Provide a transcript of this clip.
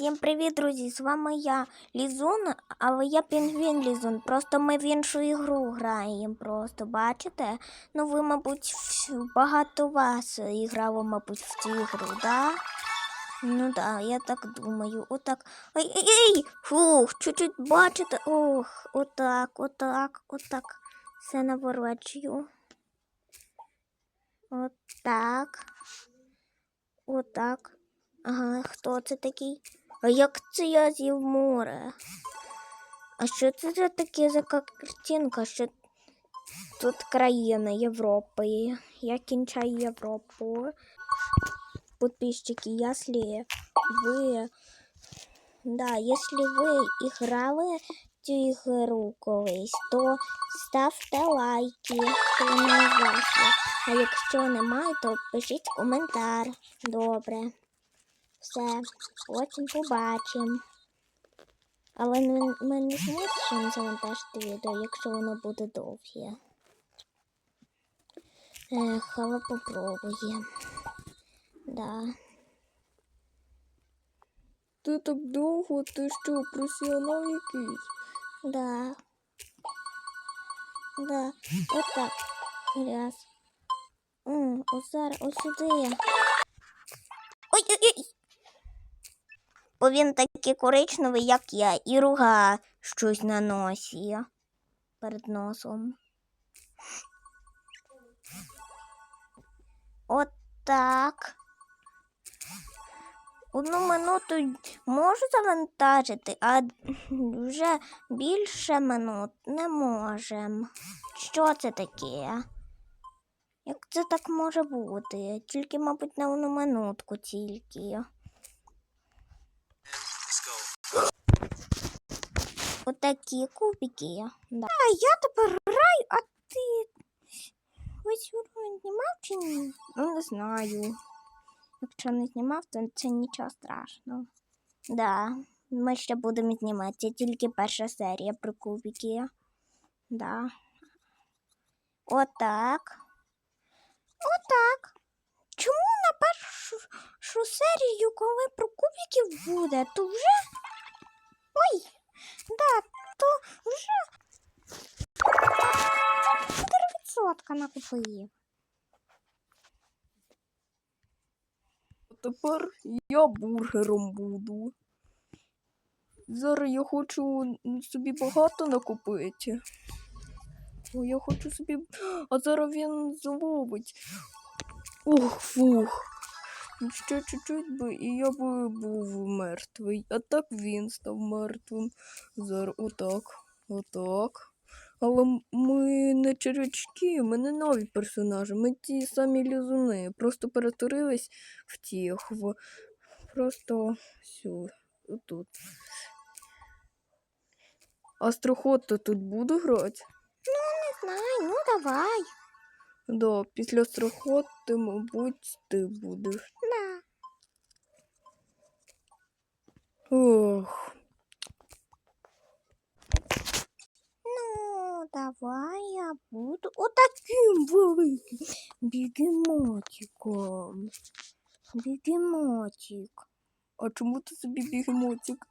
Всім привіт, друзі! З вами я Лізун, але я Пінгвін Лізун. Просто ми в іншу ігру граємо. Просто бачите? Ну, ви, мабуть, багато вас іграло, мабуть, в цю ігру, да? Ну да, я так думаю. Отак. Ай, ай, ай! Фух, чуть-чуть бачите. Ох, отак, отак, отак. Все наворочую. Отак. Отак. Ага, хто це такий? А як це я з'їв море? А що це за таке за картинка? Що тут країна Європи? Я кінчаю Європу. Подписчики, если ви. Да, если ви іграли в цю ігру колись, то ставте лайки, що вони у. А якщо немає, то пишіть коментар. Добре. Все, потім побачимо. Але ми, не зможемо завантажити відео, якщо воно буде довге. Ех, але попробуємо. Да. Ти так довго, ти що, професіонал якийсь? Да. Да. Отак. Раз. М, ось зараз, ось сюди. Ой, ой, ой. Бо він такий коричневий, як я, і руга щось на. Перед носом. Отак. Одну минуту можу завантажити, а вже більше минут не можем. Що це таке? Як це так може бути? Тільки, мабуть, на одну минутку тільки. Отакі кубики. Да. А я тепер граю, а ти весь уровень знімав чи ні? Ну, не знаю. Якщо не знімав, то це нічого страшного. Да, ми ще будемо знімати. Тільки перша серія про кубики. Да. Отак. Отак. Чому на першу серію, коли про кубиків буде, то вже. 4% накупив. Тепер я бургером буду. Зараз я хочу собі багато накупити. О, я хочу собі. А зараз він зловить. Ух, фух. Ще чуть-чуть би, і я би був мертвий. А так він став мертвим. Зараз отак, отак. Але ми не червячки, ми не нові персонажі, ми ті самі лізуни. Просто перетворились в тих. В... Просто сю, тут. Астроход-то тут буду грати? Ну, Не знаю, ну давай. Да, після астроход ти, мабуть, ти будеш. Да. Ох. Ну, буду отаким великим бігемотиком. Бігемотик. А чому ти собі бігемотик?